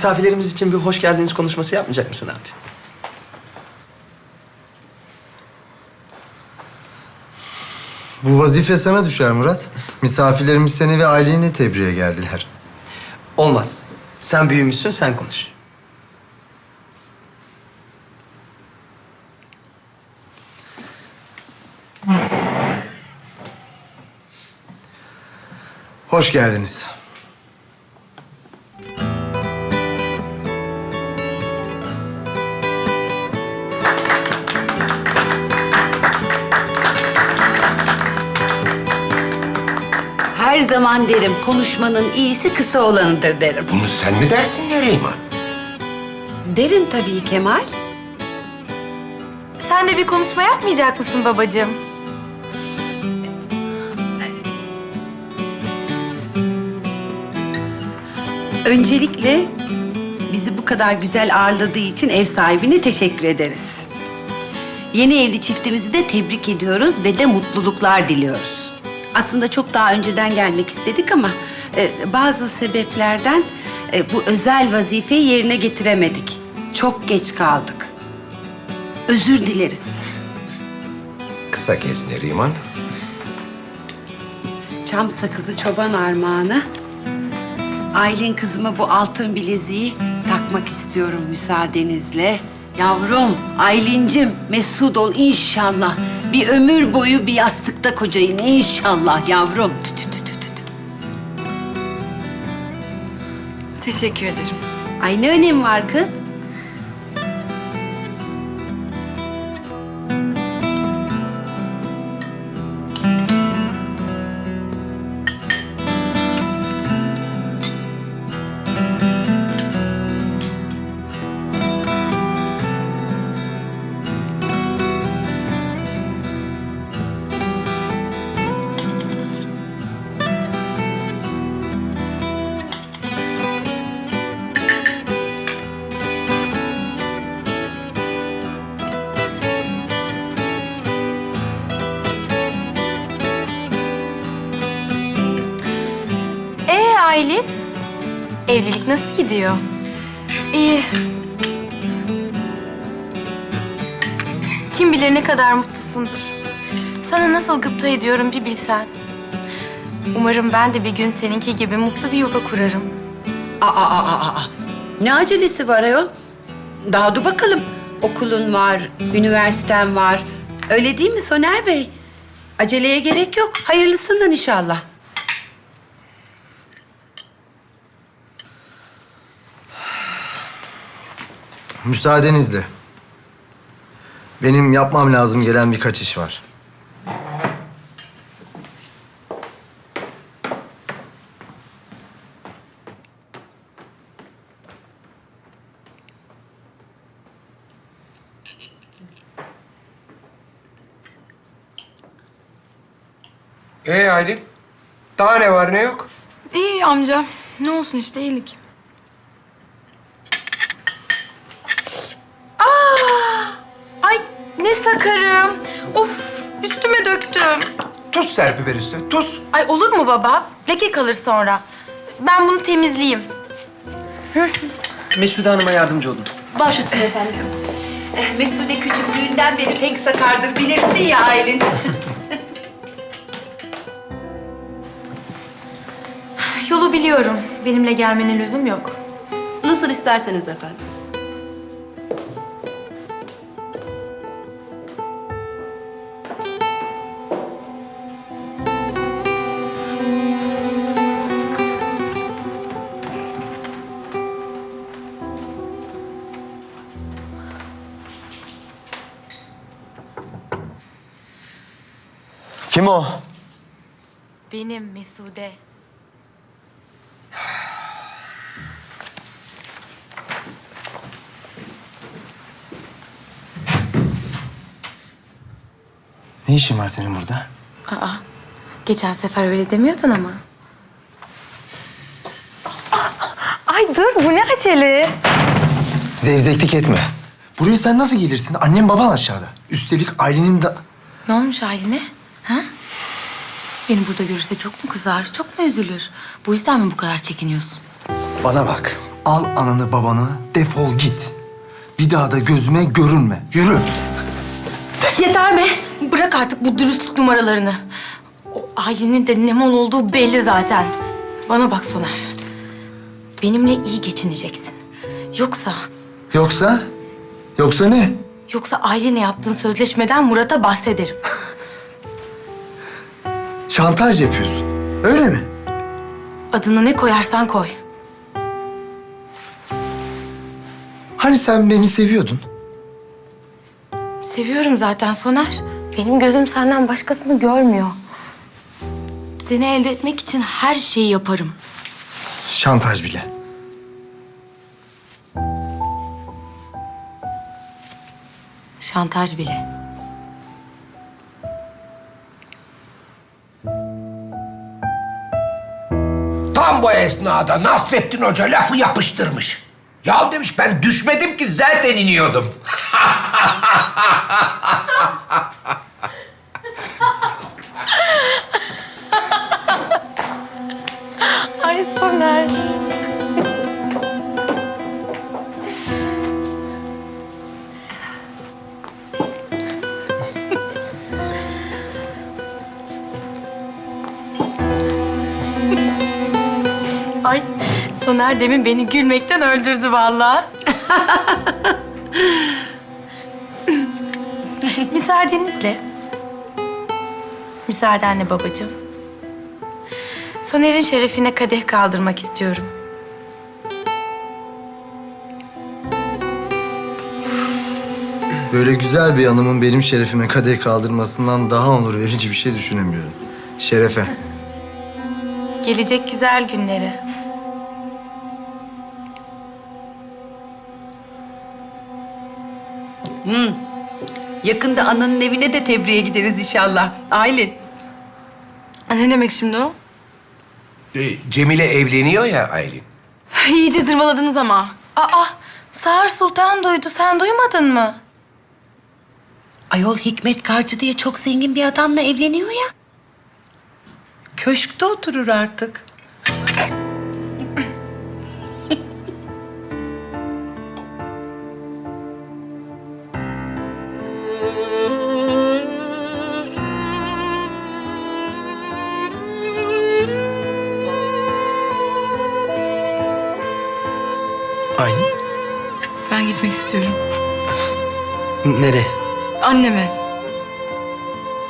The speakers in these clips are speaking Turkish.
Misafirlerimiz için bir hoş geldiniz konuşması yapmayacak mısın abi? Bu vazife sana düşer Murat. Misafirlerimiz seni ve aileni tebriğe geldiler. Olmaz. Sen büyümüşsün, sen konuş. Hoş geldiniz. Her zaman derim konuşmanın iyisi kısa olanıdır derim. Bunu sen mi dersin Neriman? Derim tabii Kemal. Sen de bir konuşma yapmayacak mısın babacığım? Öncelikle bizi bu kadar güzel ağırladığı için ev sahibine teşekkür ederiz. Yeni evli çiftimizi de tebrik ediyoruz ve de mutluluklar diliyoruz. Aslında çok daha önceden gelmek istedik ama e, bazı sebeplerden e, bu özel vazifeyi yerine getiremedik. Çok geç kaldık. Özür dileriz. Kısa kes Neriman. Çam sakızı çoban armağanı. Aylin kızıma bu altın bileziği takmak istiyorum müsaadenizle. Yavrum, Aylin'cim mesut ol inşallah. Bir ömür boyu bir yastıkta kocayın inşallah yavrum. Tü tü tü tü tü. Teşekkür ederim. Ay ne önemi var kız? Aylin? Evlilik nasıl gidiyor? İyi. Kim bilir ne kadar mutlusundur. Sana nasıl gıpta ediyorum bir bilsen. Umarım ben de bir gün seninki gibi mutlu bir yuva kurarım. Aa, aa, aa, aa. Ne acelesi var ayol? Daha dur bakalım. Okulun var, üniversiten var. Öyle değil mi Soner Bey? Aceleye gerek yok. Hayırlısından inşallah. Müsaadenizle. Benim yapmam lazım gelen birkaç iş var. Ee Aylin? Daha ne var ne yok? İyi amca. Ne olsun işte iyilik. Döktüm. Tuz serpi ver üstüne, tuz. Ay olur mu baba? Leke kalır sonra. Ben bunu temizleyeyim. Mesude Hanım'a yardımcı olun. Baş üstüne efendim. Eh, Mesude küçüklüğünden beri pek sakardır. Bilirsin ya Aylin. Yolu biliyorum. Benimle gelmene lüzum yok. Nasıl isterseniz efendim. Kim o? Benim Mesude. Ne işin var senin burada? Aa, geçen sefer öyle demiyordun ama. Ay dur, bu ne acele? Zevzeklik etme. Buraya sen nasıl gelirsin? Annem baban aşağıda. Üstelik ailenin da... Ne olmuş haline? Beni burada görürse çok mu kızar, çok mu üzülür? Bu yüzden mi bu kadar çekiniyorsun? Bana bak. Al ananı babanı, defol git. Bir daha da gözüme görünme. Yürü. Yeter be. Bırak artık bu dürüstlük numaralarını. O ailenin de ne mal olduğu belli zaten. Bana bak Soner. Benimle iyi geçineceksin. Yoksa, Yoksa? Yoksa ne? yoksa ailenle yaptığın sözleşmeden Murat'a bahsederim. Şantaj yapıyorsun. Öyle mi? Adını ne koyarsan koy. Hani sen beni seviyordun? Seviyorum zaten Soner. Benim gözüm senden başkasını görmüyor. Seni elde etmek için her şeyi yaparım. Şantaj bile. Şantaj bile. Tam bu esnada Nasrettin Hoca lafı yapıştırmış. Ya demiş ben düşmedim ki zaten iniyordum. Soner demin beni gülmekten öldürdü vallahi. Müsaadenizle. Müsaadenle babacığım. Soner'in şerefine kadeh kaldırmak istiyorum. Böyle güzel bir hanımın benim şerefime kadeh kaldırmasından daha onur verici bir şey düşünemiyorum. Şerefe. Gelecek güzel günleri. Yakında ananın evine de tebriğe gideriz inşallah. Aylin. Ne demek şimdi o? E, Cemile evleniyor ya Aylin. İyice zırvaladınız ama. Aa, Sağır Sultan duydu. Sen duymadın mı? Ayol Hikmet Karcı diye çok zengin bir adamla evleniyor ya. Köşkte oturur artık. Aylin. Ben gitmek istiyorum. Nereye? Anneme.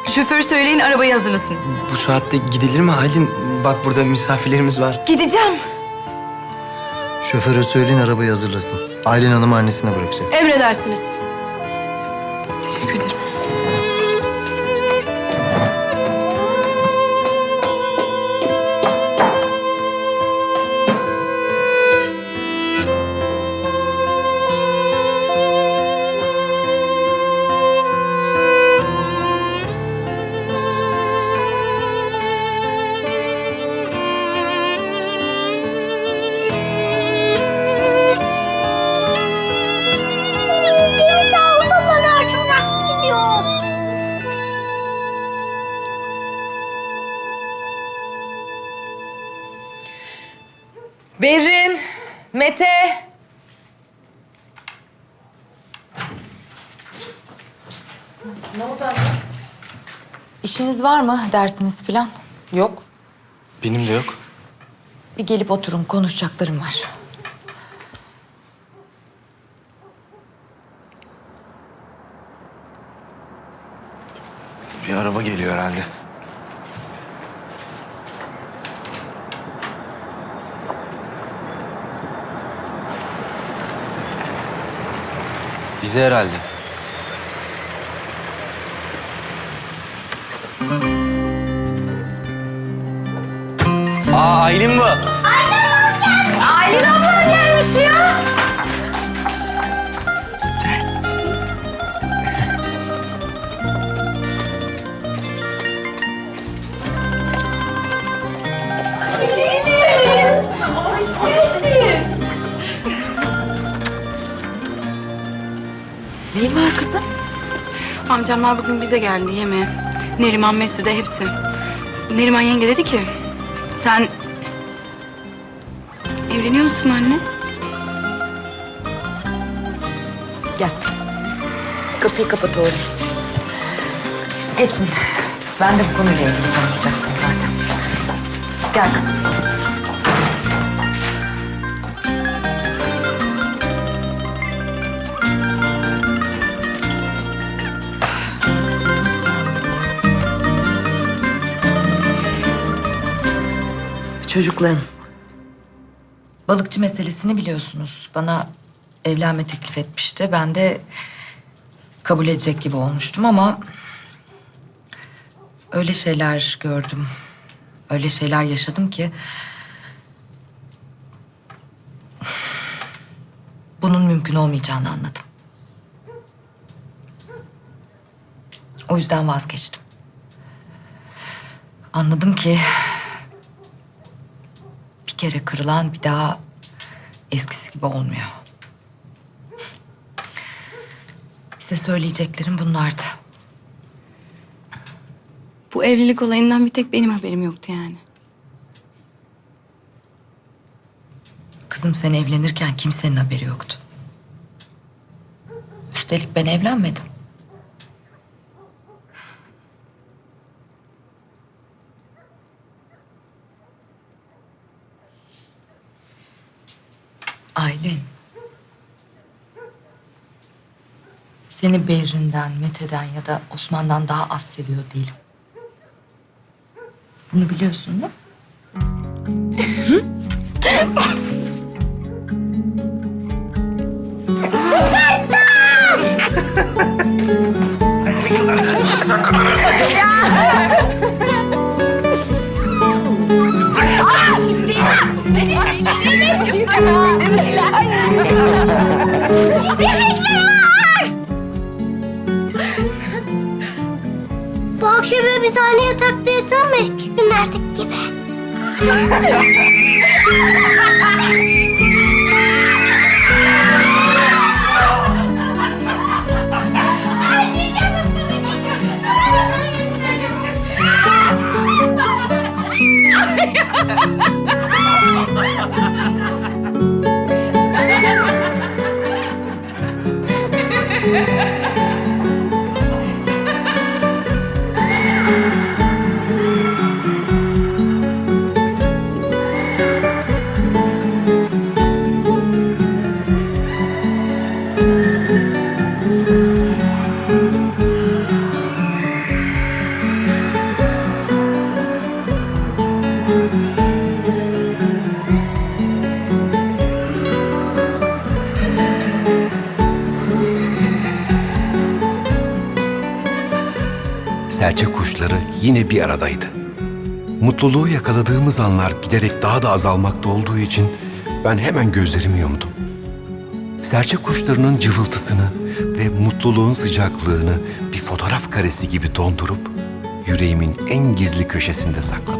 Şoför söyleyin arabayı hazırlasın. Bu saatte gidilir mi Aylin? Bak burada misafirlerimiz var. Gideceğim. Şoföre söyleyin arabayı hazırlasın. Aylin Hanım'ı annesine bırakacak. Emredersiniz. Teşekkür ederim. Mete. İşiniz var mı dersiniz filan? Yok. Benim de yok. Bir gelip oturun konuşacaklarım var. Bir araba geliyor herhalde. Bize herhalde. Aa Aylin bu. Neyin var kızım? Amcamlar bugün bize geldi yemeğe. Neriman, Mesude hepsi. Neriman yenge dedi ki... ...sen... ...evleniyor musun anne? Gel. Kapıyı kapat oğlum. Geçin. Ben de bu konuyla ilgili konuşacaktım zaten. Gel kızım. Çocuklarım. Balıkçı meselesini biliyorsunuz. Bana evlenme teklif etmişti. Ben de kabul edecek gibi olmuştum ama... Öyle şeyler gördüm. Öyle şeyler yaşadım ki... Bunun mümkün olmayacağını anladım. O yüzden vazgeçtim. Anladım ki kere kırılan bir daha eskisi gibi olmuyor. Size söyleyeceklerim bunlardı. Bu evlilik olayından bir tek benim haberim yoktu yani. Kızım sen evlenirken kimsenin haberi yoktu. Üstelik ben evlenmedim. Aylin. Seni Berrin'den, Mete'den ya da Osman'dan daha az seviyor değilim. Bunu biliyorsun değil mi? Bu akşam bir sahne yatakta yatalım eski günlerdeki gibi? serçe kuşları yine bir aradaydı. Mutluluğu yakaladığımız anlar giderek daha da azalmakta olduğu için ben hemen gözlerimi yumdum. Serçe kuşlarının cıvıltısını ve mutluluğun sıcaklığını bir fotoğraf karesi gibi dondurup yüreğimin en gizli köşesinde sakladım.